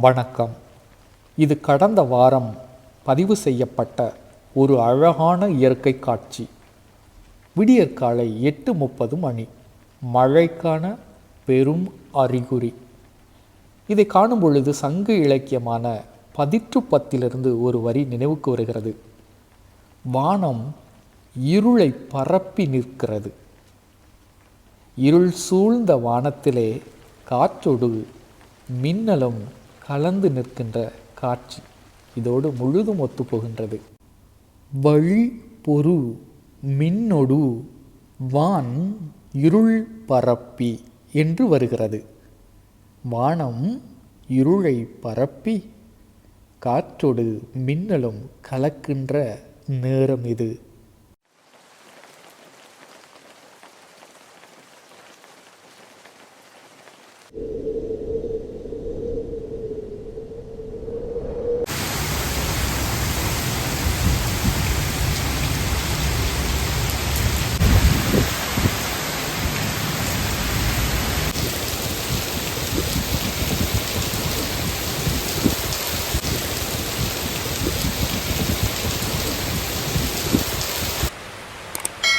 வணக்கம். இது கடந்த வாரம் பதிவு செய்யப்பட்ட ஒரு அழகான இயற்கை காட்சி. விடியற்காலை எட்டு முப்பது மணி. மழைக்கான பெரும் அறிகுறி. இதை காணும் பொழுது சங்க இலக்கியமான பதிற்று பத்திலிருந்து ஒரு வரி நினைவுக்கு வருகிறது. வானம் இருளை பரப்பி நிற்கிறது. இருள் சூழ்ந்த வானத்திலே காற்றொடு மின்னலும் கலந்து நிற்கின்ற காட்சி. இதோடு முழுதும் ஒத்துப்போகின்றது. வழி பொறு மின்னொடு வான் இருள் பரப்பி என்று வருகிறது. வானம் இருளை பரப்பி காற்றொடு மின்னலும் கலக்கின்ற நேரம் இது.